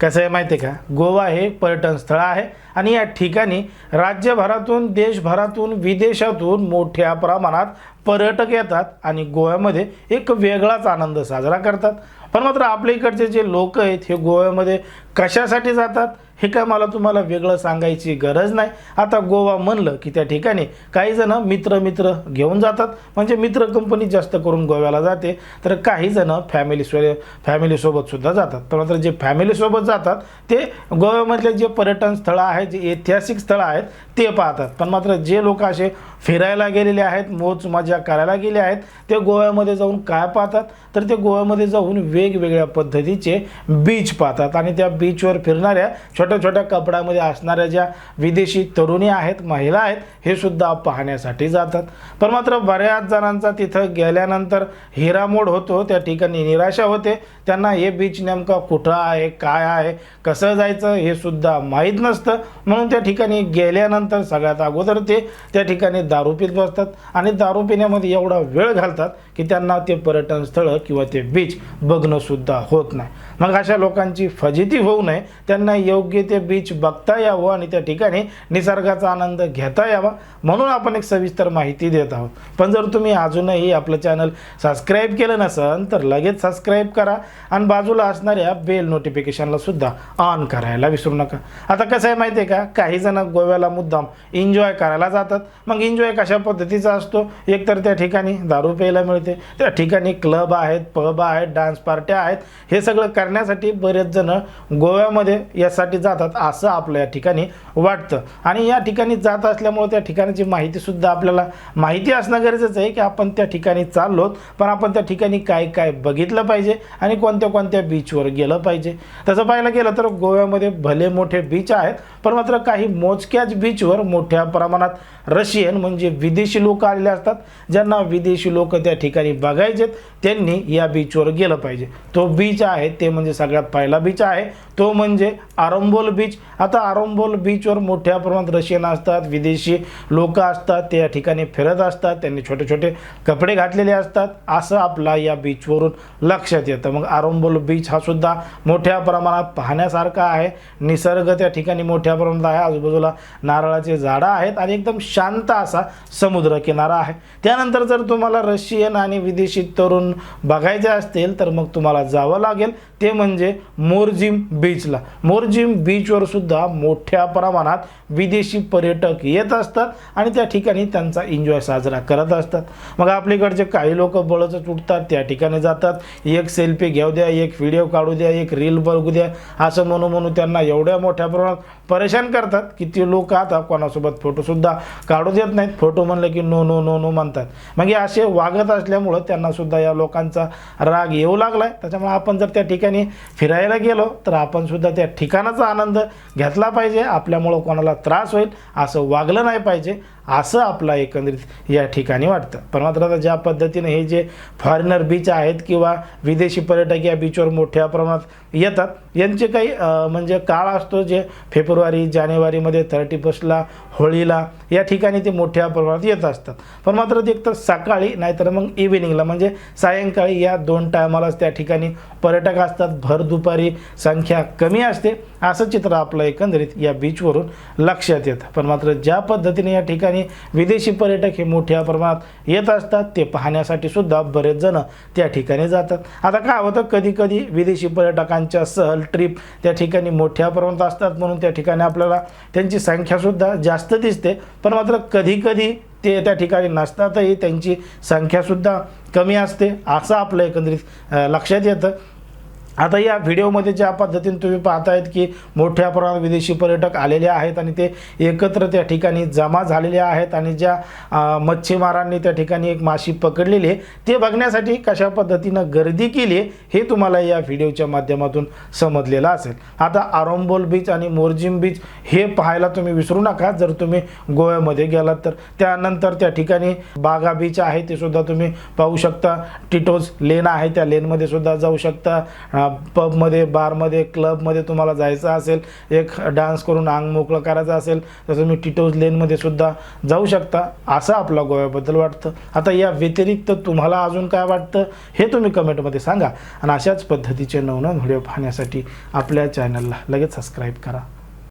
कसं आहे माहिती आहे का? गोवा हे पर्यटन स्थळ आहे. आणि या ठिकाणी राज्यभरातून देशभरातून विदेशातून मोठ्या प्रमाणात पर्यटक येतात आणि गोव्यामध्ये एक वेगळाच आनंद साजरा करतात. पण मात्र आपल्या इकडचे जे लोक आहेत हे गोव्यामध्ये कशासाठी जातात हे काय मला तुम्हाला वेगळं सांगायची गरज नाही. आता गोवा म्हणलं की त्या ठिकाणी काही जण मित्र मित्र घेऊन जातात. म्हणजे मित्र कंपनी जास्त करून गोव्याला जाते. तर काही जण फॅमिली स्व जातात. तर मात्र जे फॅमिलीसोबत जातात ते गोव्यामधले जे पर्यटन स्थळं आहेत जे ऐतिहासिक स्थळं आहेत ते पाहतात. पण मात्र जे लोक असे फिरायला गेलेले आहेत मोज मजा करायला गेले आहेत ते गोव्यामध्ये जाऊन काय पाहतात? तर ते गोव्यामध्ये जाऊन वेगवेगळ्या पद्धतीचे बीच पाहतात. आणि त्या बीचवर फिरणाऱ्या छोट्या छोट्या कपड्यामध्ये असणाऱ्या ज्या विदेशी तरुणी आहेत महिला आहेत हे सुद्धा पाहण्यासाठी जातात. पण मात्र बऱ्याच जणांचा तिथं गेल्यानंतर हिरामोड होतो. त्या ठिकाणी निराशा होते. त्यांना हे बीच नेमका कुठं आहे काय आहे कसं जायचं हे सुद्धा माहीत नसतं. म्हणून त्या ठिकाणी गेल्यानंतर सगळ्यात अगोदर ते त्या ठिकाणी दारू पीत बसतात आणि दारू पिण्यामध्ये एवढा वेळ घालतात की त्यांना ते पर्यटन स्थळं किंवा ते बीच बघणं सुद्धा होत नाही. मग अशा लोकांची फजिती होऊ नये. त्यांना योग्य ते बीच बघता यावं आणि त्या ठिकाणी निसर्गाचा आनंद घेता यावा. म्हणून आपण एक सविस्तर माहिती देत आहोत. पण जर तुम्ही अजूनही आपलं चॅनल सबस्क्राईब केलं नसेल तर लगेच सबस्क्राईब करा आणि बाजूला असणाऱ्या बेल नोटिफिकेशनला सुद्धा ऑन करायला विसरू नका. आता कसं आहे माहिती आहे का? काही जण गोव्याला मुद्दाम एन्जॉय करायला जातात. मग एन्जॉय कशा पद्धतीचा असतो? एकतर त्या ठिकाणी दारू प्यायला मिळते त्या ठिकाणी क्लब आहेत पब आहेत डान्स पार्ट्या आहेत. हे सगळं करण्यासाठी बरेच जण गोव्यामध्ये यासाठी जातात असं आपल्या या ठिकाणी वाटतं. आणि या ठिकाणी जात असल्यामुळे त्या ठिकाणाची माहितीसुद्धा आपल्याला माहिती असणं गरजेचं आहे की आपण त्या ठिकाणी चाललोत पण आपण त्या ठिकाणी काय काय बघितलं पाहिजे आणि कोणत्या कोणत्या बीचवर गेलं पाहिजे. तसं पाहायला गेलं तर गोव्यामध्ये भले मोठे बीच आहेत पण मात्र काही मोजक्याच बीचवर मोठ्या प्रमाणात रशियन म्हणजे विदेशी लोक आलेले असतात. ज्यांना विदेशी लोक त्या ठिकाणी बघायचेत त्यांनी या बीचवर गेलं पाहिजे. तो बीच आहे ते म्हणजे सगळ्यात पहिला बीच आहे. तो म्हणजे आरंबोल बीच. आता आरंबोल बीचवर मोठ्या प्रमाणात रशियन असतात विदेशी लोक असतात ते या ठिकाणी फिरत असतात त्यांनी छोटे छोटे कपडे घातलेले असतात. असं आपला या बीचवरून लक्षात येतं. मग आरंबोल बीच हा सुद्धा मोठ्या प्रमाणात पाहण्यासारखा आहे. निसर्ग त्या ठिकाणी मोठ्या प्रमाणात आहे. आजूबाजूला नारळाचे झाडं आहेत आणि एकदम शांत असा समुद्र किनारा आहे. त्यानंतर जर तुम्हाला रशियन आणि विदेशी तरुण बघायचे असतील तर मग तुम्हाला जावं लागेल. ते म्हणजे मोरजिम बीचला. मोरजिम बीचवर सुद्धा मोठ्या प्रमाणात विदेशी पर्यटक येत असतात आणि त्या ठिकाणी त्यांचा एन्जॉय साजरा करत असतात. मग आपल्याकडचे काही लोक बळच उठतात त्या ठिकाणी जातात. एक सेल्फी घेऊ द्या एक व्हिडिओ काढू द्या एक रील बघू द्या. असं म्हणू म्हणू त्यांना एवढ्या मोठ्या प्रमाणात परेशान करतात की ते लोक आता कोणासोबत फोटोसुद्धा काढू देत नाहीत. फोटो म्हणलं की नो नो नो नो म्हणतात. मग हे असे वागत असल्यामुळं त्यांनासुद्धा या लोकांचा राग येऊ लागलाय. त्याच्यामुळे आपण जर त्या ठिकाणी फिरायला गेलो तर आपणसुद्धा त्या ठिकाणाचा आनंद घेतला पाहिजे. आपल्यामुळं कोणाला त्रास होईल असं वागलं नाही पाहिजे. असं आपला एकंदरीत या ठिकाणी वाटतं. पण मात्र आता ज्या पद्धतीने हे जे फॉरेनर बीच आहेत किंवा विदेशी पर्यटक या बीचवर मोठ्या प्रमाणात येतात यांचे काही म्हणजे काळ असतो जे फेब्रुवारी जानेवारीमध्ये थर्टी फर्स्टला होळीला या ठिकाणी ते मोठ्या प्रमाणात येत असतात. पण मात्र ते एकतर सकाळी नाहीतर मग इव्हिनिंगला म्हणजे सायंकाळी या दोन टायमालाच त्या ठिकाणी पर्यटक असतात. भर दुपारी संख्या कमी असते. असं चित्र आपलं एकंदरीत या बीचवरून लक्षात येतं. पण मात्र ज्या पद्धतीने या ठिकाणी विदेशी पर्यटक हे मोठ्या प्रमाणात येत असतात. ते पाहण्यासाठी सुद्धा बरेच जण त्या ठिकाणी जातात. आता काय होतं? कधी कधी विदेशी पर्यटकांच्या सहल ट्रिप त्या ठिकाणी मोठ्या प्रमाणात असतात. म्हणून त्या ठिकाणी आपल्याला त्यांची संख्यासुद्धा जास्त दिसते. पण मात्र कधीकधी ते त्या ठिकाणी नसतातही त्यांची संख्यासुद्धा कमी असते. असं आपलं एकंदरीत लक्षात येतं. आता या व्हिडिओमध्ये ज्या पद्धतीने तुम्ही पाहतायत की मोठ्या प्रमाणात विदेशी पर्यटक आलेले आहेत आणि ते एकत्र त्या ठिकाणी जमा झालेले आहेत आणि ज्या मच्छीमारांनी त्या ठिकाणी एक माशी पकडलेली आहे ते बघण्यासाठी कशा पद्धतीनं गर्दी केली हे तुम्हाला या व्हिडिओच्या माध्यमातून समजलेलं असेल. आता आरोंबोल बीच आणि मोरजिम बीच हे पाहायला तुम्ही विसरू नका. जर तुम्ही गोव्यामध्ये गेलात तर त्यानंतर त्या ठिकाणी बागा बीच आहे ते सुद्धा तुम्ही पाहू शकता. टिटोज लेन आहे त्या लेनमध्ये सुद्धा जाऊ शकता. पबमध्ये बारमध्ये क्लबमध्ये तुम्हाला जायचं असेल एक डान्स करून अंग मोकळं करायचं असेल तर तुम्ही टिटोज लेनमध्ये सुद्धा जाऊ शकता असं आपला गोव्याबद्दल वाटतं. आता या व्यतिरिक्त तुम्हाला अजून काय वाटतं हे तुम्ही कमेंटमध्ये सांगा. आणि अशाच पद्धतीचे नवनवीन व्हिडिओ पाहण्यासाठी आपल्या चॅनलला लगेच सबस्क्राईब करा.